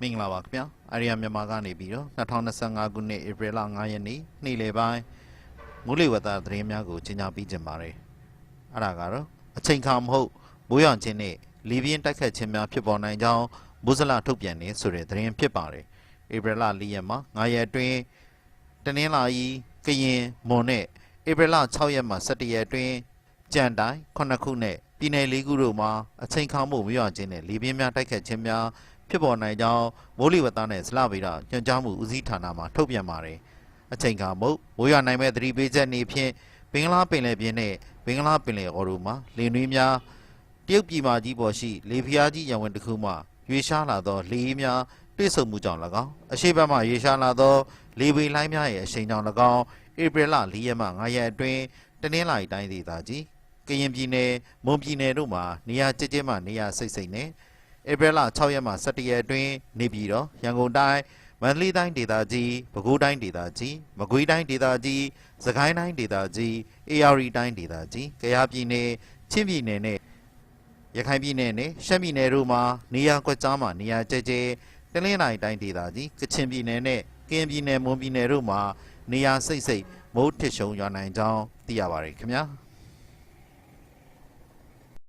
ပါခင်ဗျာအာရီယာမြန်မာကနေပြီးတော့2025ခုနှစ်ဧပြီလ9ရက်နေ့နေ့လယ်ပိုင်းမူလဝတ္တသတင်းများကိုကြီးညာပေးကြပါရယ်အဲ့ဒါကတော့အချိန်ခါမဟုတ်မိုးရွာခြင်းနဲ့လီဘီယန်တိုက်ခတ်ခြင်းများဖြစ်ပေါ်နိုင်ကြောင်းမုဇလထုတ်ပြန်နေဆိုတဲ့သတင်းဖြစ်ပါတယ်ဧပြီလ4ရက်မှာ9ရက်အတွင်းတနင်္လာရီကရင်မွန်နဲ့ဧပြီလ6ရက်မှာ17ရက်အတွင်းကြံတိုင်း9ခုနဲ့ပြည်နယ်၄ခုတို့မှာအချိန်ခါမှုမရွာခြင်းနဲ့လီဘီယန်များတိုက်ခတ်ခြင်းများ ဖြစ်ပေါ်နိုင်ကြောင်းမိုးလေဝသနဲ့ဇလဗေဒညွှန်ကြားမှုဦးစီးဌာနမှထုတ်ပြန်ပါတယ်။အချိန်ကမုတ်မိုးရွာနိုင်မဲ့သတိပေးချက်နေဖြင့်ဘင်္ဂလားပင်လယ်ပြင်နဲ့ဘင်္ဂလားပင်လယ်အော်တို့မှာလေနွေးများတရုတ်ပြည်မကြီးပေါ်ရှိလေဖျားကြီးရန်ဝင်တစ်ခုမှရွေရှားလာသောလေအေးများပြည့်စုံမှုကြောင့်၎င်းအရှိတ်ဘက်မှရွေရှားလာသောလေပေလိုင်းများရဲ့အရှိန်ကြောင့်၎င်းဧပြီလ၄ရက်မှ9ရက်အတွင်းတနင်္လာရီတိုင်းဒေသကြီးကရင်ပြည်နယ်မွန်ပြည်နယ်တို့မှာနေရာကျကျမှနေရာစိတ်စိတ်နဲ့ ဧပြီလ6ရက်မှ17ရက်အတွင်းနေပြည်တော်ရန်ကုန်တိုင်းမန္တလေးတိုင်းဒေသကြီးပဲခူးတိုင်းဒေသကြီးမကွေးတိုင်းဒေသကြီးစကိုင်းတိုင်းဒေသကြီးအေရီတိုင်းဒေသကြီးကယားပြည်နယ်ချင်းပြည်နယ်နဲ့ရခိုင်ပြည်နယ်နဲ့ရှမ်းပြည်နယ်တို့မှာနေရာကွက်ကြားမှာနေရာကျကျတလင်းတိုင်းတိုင်းဒေသကြီးကချင်ပြည်နယ်နဲ့ကရင်ပြည်နယ်မွန်ပြည်နယ်တို့မှာနေရာစိတ်စိတ်မိုးထစ်ရှုံရွာနိုင်ကြောင်းသိရပါတယ်ခင်ဗျာ